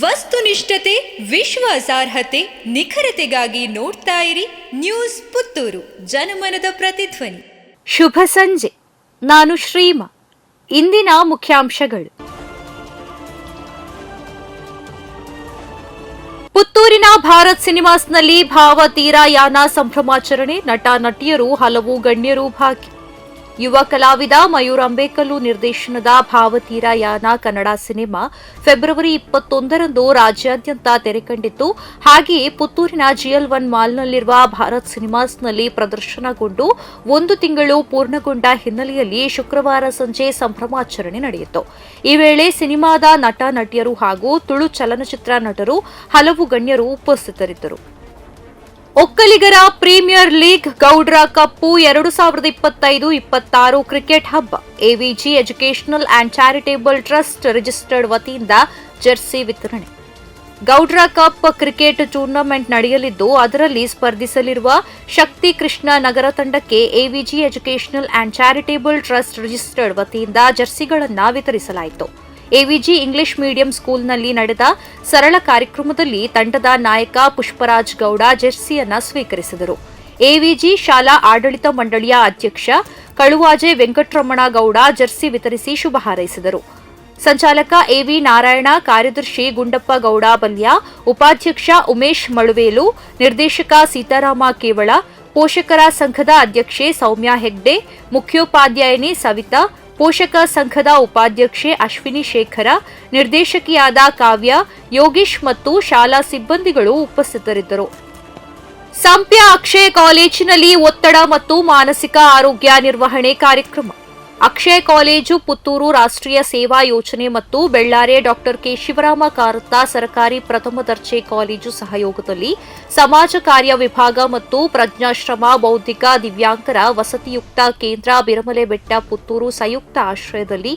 ವಸ್ತುನಿಷ್ಠತೆ, ವಿಶ್ವಾಸಾರ್ಹತೆ, ನಿಖರತೆಗಾಗಿ ನೋಡ್ತಾ ಇರಿ ನ್ಯೂಸ್ ಪುತ್ತೂರು, ಜನಮನದ ಪ್ರತಿಧ್ವನಿ. ಶುಭ ಸಂಜೆ. ನಾನು ಶ್ರೀಮಾ. ಇಂದಿನ ಮುಖ್ಯಾಂಶಗಳು. ಪುತ್ತೂರಿನ ಭಾರತ್ ಸಿನಿಮಾಸ್ನಲ್ಲಿ ಭಾವತೀರಾಯಾನ ಸಂಭ್ರಮಾಚರಣೆ, ನಟ, ನಟಿಯರು ಹಲವು ಗಣ್ಯರು ಭಾಗಿ ಯುವ ಕಲಾವಿದ ಮಯೂರ್ ಅಂಬೇಕಲ್ಲು ನಿರ್ದೇಶನದ ಭಾವತೀರಾಯಾನ ಕನ್ನಡ ಸಿನಿಮಾ ಫೆಬ್ರವರಿ ಇಪ್ಪತ್ತೊಂದರಂದು ರಾಜ್ಯಾದ್ಯಂತ ತೆರೆಕಂಡಿತ್ತು ಹಾಗೆಯೇ ಪುತ್ತೂರಿನ ಜಿಎಲ್ ಒನ್ ಮಾಲ್ನಲ್ಲಿರುವ ಭಾರತ್ ಸಿನಿಮಾಸ್ನಲ್ಲಿ ಪ್ರದರ್ಶನಗೊಂಡು ಒಂದು ತಿಂಗಳು ಪೂರ್ಣಗೊಂಡ ಹಿನ್ನೆಲೆಯಲ್ಲಿ ಶುಕ್ರವಾರ ಸಂಜೆ ಸಂಭ್ರಮಾಚರಣೆ ನಡೆಯಿತು. ಈ ವೇಳೆ ಸಿನಿಮಾದ ನಟ, ನಟಿಯರು ಹಾಗೂ ತುಳು ಚಲನಚಿತ್ರ ನಟರು ಹಲವು ಗಣ್ಯರು ಉಪಸ್ಥಿತರಿದ್ದರು. ಒಕ್ಕಲಿಗರ ಪ್ರೀಮಿಯರ್ ಲೀಗ್ ಗೌಡ್ರ ಕಪ್ಪು ಎರಡು ಸಾವಿರದ ಇಪ್ಪತ್ತೈದು ಇಪ್ಪತ್ತಾರು ಕ್ರಿಕೆಟ್ ಹಬ್ಬ. AVG educational and charitable trust registered ವತಿಯಿಂದ ಜೆರ್ಸಿ ವಿತರಣೆ. ಗೌಡ್ರ ಕಪ್ ಕ್ರಿಕೆಟ್ ಟೂರ್ನಮೆಂಟ್ ನಡೆಯಲಿದ್ದು, ಅದರಲ್ಲಿ ಸ್ಪರ್ಧಿಸಲಿರುವ ಶಕ್ತಿ ಕೃಷ್ಣ ನಗರ ತಂಡಕ್ಕೆ AVG educational and charitable trust registered ವತಿಯಿಂದ ಜರ್ಸಿಗಳನ್ನು ವಿತರಿಸಲಾಯಿತು. ಎವಿಜಿ ಇಂಗ್ಲಿಷ್ ಮೀಡಿಯಂ ಸ್ಕೂಲ್ನಲ್ಲಿ ನಡೆದ ಸರಳ ಕಾರ್ಯಕ್ರಮದಲ್ಲಿ ತಂಡದ ನಾಯಕ ಪುಷ್ಪರಾಜ್ ಗೌಡ ಜೆರ್ಸಿಯನ್ನ ಸ್ವೀಕರಿಸಿದರು. ಎವಿಜಿ ಶಾಲಾ ಆಡಳಿತ ಮಂಡಳಿಯ ಅಧ್ಯಕ್ಷ ಕಳುವಾಜೆ ವೆಂಕಟರಮಣ ಗೌಡ ಜೆರ್ಸಿ ವಿತರಿಸಿ ಶುಭ ಹಾರೈಸಿದರು. ಸಂಚಾಲಕ ಎವಿ ನಾರಾಯಣ, ಕಾರ್ಯದರ್ಶಿ ಗುಂಡಪ್ಪ ಗೌಡ ಬಲ್ಯ, ಉಪಾಧ್ಯಕ್ಷ ಉಮೇಶ್ ಮಳುವೇಲು, ನಿರ್ದೇಶಕ ಸೀತಾರಾಮ ಕೇವಳ, ಪೋಷಕರ ಸಂಘದ ಅಧ್ಯಕ್ಷೆ ಸೌಮ್ಯ ಹೆಗ್ಡೆ, ಮುಖ್ಯೋಪಾಧ್ಯಾಯಿನಿ ಸವಿತಾ ಪೋಷಕ ಸಂಘದ ಉಪಾಧ್ಯಕ್ಷೆ ಅಶ್ವಿನಿ ಶೇಖರ, ನಿರ್ದೇಶಕಿಯಾದ ಕಾವ್ಯ, ಯೋಗೀಶ್ ಮತ್ತು ಶಾಲಾ ಸಿಬ್ಬಂದಿಗಳು ಉಪಸ್ಥಿತರಿದ್ದರು. ಸಂಪ್ಯ ಅಕ್ಷಯ ಕಾಲೇಜಿನಲ್ಲಿ ಒತ್ತಡ ಮತ್ತು ಮಾನಸಿಕ ಆರೋಗ್ಯ ನಿರ್ವಹಣೆ ಕಾರ್ಯಕ್ರಮ. ಅಕ್ಷಯ ಕಾಲೇಜು, ಪುತ್ತೂರು ರಾಷ್ಟ್ರೀಯ ಸೇವಾ ಯೋಜನೆ ಮತ್ತು ಬೆಳ್ಳಾರೆ ಡಾಕ್ಟರ್ ಕೆ ಶಿವರಾಮ ಕಾರತ ಸರ್ಕಾರಿ ಪ್ರಥಮ ದರ್ಜೆ ಕಾಲೇಜು ಸಹಯೋಗದಲ್ಲಿ ಸಮಾಜ ಕಾರ್ಯ ವಿಭಾಗ ಮತ್ತು ಪ್ರಜ್ಞಾಶ್ರಮ, ಬೌದ್ಧಿಕ ದಿವ್ಯಾಂಗರ ವಸತಿಯುಕ್ತ ಕೇಂದ್ರ ಬಿರಮಲೆ ಬೆಟ್ಟ, ಪುತ್ತೂರು ಸಂಯುಕ್ತ ಆಶ್ರಯದಲ್ಲಿ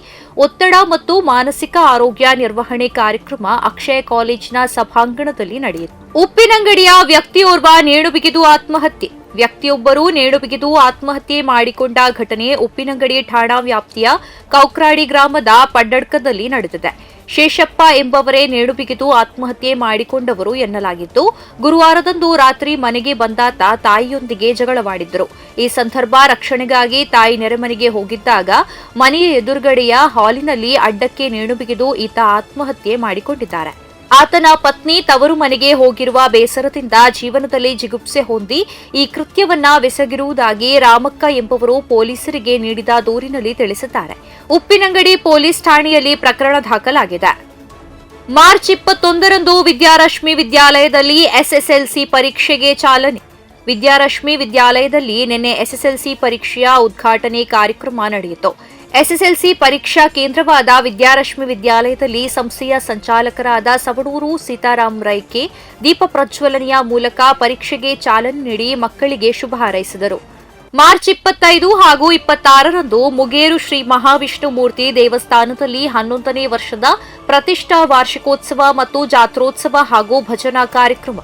ಒತ್ತಡ ಮತ್ತು ಮಾನಸಿಕ ಆರೋಗ್ಯ ನಿರ್ವಹಣೆ ಕಾರ್ಯಕ್ರಮ ಅಕ್ಷಯ ಕಾಲೇಜಿನ ಸಭಾಂಗಣದಲ್ಲಿ ನಡೆಯಿತು. ಉಪ್ಪಿನಂಗಡಿಯ ವ್ಯಕ್ತಿಯೋರ್ವ ನೇಣು ಬಿಗಿದು ಆತ್ಮಹತ್ಯೆ. ವ್ಯಕ್ತಿಯೊಬ್ಬರು ನೇಣು ಬಿಗಿದು ಆತ್ಮಹತ್ಯೆ ಮಾಡಿಕೊಂಡ ಘಟನೆ ಉಪ್ಪಿನಂಗಡಿ ಠಾಣಾ ವ್ಯಾಪ್ತಿಯ ಕೌಕ್ರಾಡಿ ಗ್ರಾಮದ ಪಡ್ಡಡ್ಕದಲ್ಲಿ ನಡೆದಿದೆ. ಶೇಷಪ್ಪ ಎಂಬವರೇ ನೇಣು ಬಿಗಿದು ಆತ್ಮಹತ್ಯೆ ಮಾಡಿಕೊಂಡವರು ಎನ್ನಲಾಗಿದ್ದು ಗುರುವಾರದಂದು ರಾತ್ರಿ ಮನೆಗೆ ಬಂದಾತ ತಾಯಿಯೊಂದಿಗೆ ಜಗಳವಾಡಿದ್ದರು ಈ ಸಂದರ್ಭ ರಕ್ಷಣೆಗಾಗಿ ತಾಯಿ ನೆರೆಮನೆಗೆ ಹೋಗಿದ್ದಾಗ ಮನೆಯ ಎದುರುಗಡೆಯ ಹಾಲಿನಲ್ಲಿ ಅಡ್ಡಕ್ಕೆ ನೇಣು ಬಿಗಿದು ಈತ ಆತ್ಮಹತ್ಯೆ ಮಾಡಿಕೊಂಡಿದ್ದಾರೆ. ಆತನ ಪತ್ನಿ ತವರು ಮನೆಗೆ ಹೋಗಿರುವ ಬೇಸರದಿಂದ ಜೀವನದಲ್ಲಿ ಜಿಗುಪ್ಸೆ ಹೊಂದಿ ಈ ಕೃತ್ಯವನ್ನ ಬೆಸಗಿರುವುದಾಗಿ ರಾಮಕ್ಕ ಎಂಬುವರು ಪೊಲೀಸರಿಗೆ ನೀಡಿದ ದೂರಿನಲ್ಲಿ ತಿಳಿಸಿದ್ದಾರೆ. ಉಪ್ಪಿನಂಗಡಿ ಪೊಲೀಸ್ ಠಾಣೆಯಲ್ಲಿ ಪ್ರಕರಣ ದಾಖಲಾಗಿದೆ. ಮಾರ್ಚ್ ಇಪ್ಪತ್ತೊಂದರಂದು ವಿದ್ಯಾರಶ್ಮಿ ವಿದ್ಯಾಲಯದಲ್ಲಿ ಎಸ್ಎಸ್ಎಲ್ಸಿ ಪರೀಕ್ಷೆಗೆ ಚಾಲನೆ. ವಿದ್ಯಾರಶ್ಮಿ ವಿದ್ಯಾಲಯದಲ್ಲಿ ನಿನ್ನೆ ಎಸ್ಎಸ್ಎಲ್ಸಿ ಪರೀಕ್ಷೆಯ ಉದ್ಘಾಟನೆ ಕಾರ್ಯಕ್ರಮ ನಡೆಯಿತು. ಎಸ್ಎಸ್ಎಲ್ಸಿ ಪರೀಕ್ಷಾ ಕೇಂದ್ರವಾದ ವಿದ್ಯಾರಶ್ಮಿ ವಿದ್ಯಾಲಯದಲ್ಲಿ ಸಂಸ್ಥೆಯ ಸಂಚಾಲಕರಾದ ಸವಡೂರು ಸೀತಾರಾಮ್ ರೈಕೆ ದೀಪ ಪ್ರಜ್ವಲನೆಯ ಮೂಲಕ ಪರೀಕ್ಷೆಗೆ ಚಾಲನೆ ನೀಡಿ ಮಕ್ಕಳಿಗೆ ಶುಭ ಹಾರೈಸಿದರು. ಮಾರ್ಚ್ ಇಪ್ಪತ್ತೈದು ಹಾಗೂ ಇಪ್ಪತ್ತಾರರಂದು ಮುಗೇರು ಶ್ರೀ ಮಹಾವಿಷ್ಣು ಮೂರ್ತಿ ದೇವಸ್ಥಾನದಲ್ಲಿ ಹನ್ನೊಂದನೇ ವರ್ಷದ ಪ್ರತಿಷ್ಠಾ ವಾರ್ಷಿಕೋತ್ಸವ ಮತ್ತು ಜಾತ್ರೋತ್ಸವ ಹಾಗೂ ಭಜನಾ ಕಾರ್ಯಕ್ರಮ.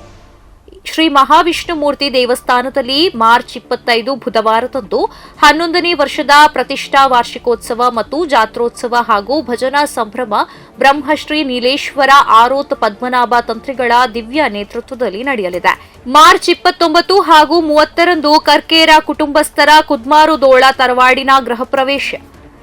ಶ್ರೀ ಮಹಾವಿಷ್ಣುಮೂರ್ತಿ ದೇವಸ್ಥಾನದಲ್ಲಿ ಮಾರ್ಚ್ ಇಪ್ಪತ್ತೈದು ಬುಧವಾರದಂದು ಹನ್ನೊಂದನೇ ವರ್ಷದ ಪ್ರತಿಷ್ಠಾ ವಾರ್ಷಿಕೋತ್ಸವ ಮತ್ತು ಜಾತ್ರೋತ್ಸವ ಹಾಗೂ ಭಜನಾ ಸಂಭ್ರಮ ಬ್ರಹ್ಮಶ್ರೀ ನೀಲೇಶ್ವರ ಆರೋತ್ ಪದ್ಮನಾಭ ತಂತ್ರಿಗಳ ದಿವ್ಯ ನೇತೃತ್ವದಲ್ಲಿ ನಡೆಯಲಿದೆ. ಮಾರ್ಚ್ ಇಪ್ಪತ್ತೊಂಬತ್ತು ಹಾಗೂ ಮೂವತ್ತರಂದು ಕರ್ಕೇರ ಕುಟುಂಬಸ್ಥರ ಕುದ್ಮಾರು ದೋಳ ತರವಾಡಿನ ಗೃಹ ಪ್ರವೇಶ.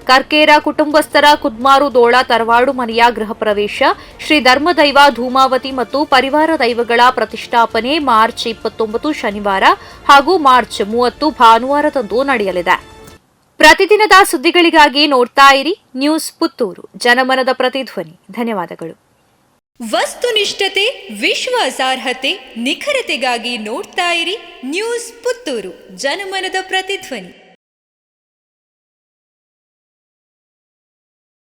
ಕರ್ಕೇರ ಕುಟುಂಬಸ್ಥರ ಕುದ್ಮಾರು ದೋಳ, ತರವಾಡು ಮನೆಯ ಗೃಹ ಪ್ರವೇಶ, ಶ್ರೀ ಧರ್ಮದೈವ ಧೂಮಾವತಿ ಮತ್ತು ಪರಿವಾರ ದೈವಗಳ ಪ್ರತಿಷ್ಠಾಪನೆ ಮಾರ್ಚ್ ಇಪ್ಪತ್ತೊಂಬತ್ತು ಶನಿವಾರ ಹಾಗೂ ಮಾರ್ಚ್ ಮೂವತ್ತು ಭಾನುವಾರದಂದು ನಡೆಯಲಿದೆ. ಪ್ರತಿದಿನದ ಸುದ್ದಿಗಳಿಗಾಗಿ ನೋಡ್ತಾ ಇರಿ ನ್ಯೂಸ್ ಪುತ್ತೂರು. ಜನಮನದ ಪ್ರತಿಧ್ವನಿ. ಧನ್ಯವಾದಗಳು. ವಸ್ತುನಿಷ್ಠತೆ ವಿಶ್ವಾಸಾರ್ಹತೆ ನಿಖರತೆಗಾಗಿ ನೋಡ್ತಾ ಇರಿ ನ್ಯೂಸ್ ಪುತ್ತೂರು. ಜನಮನದ ಪ್ರತಿಧ್ವನಿ.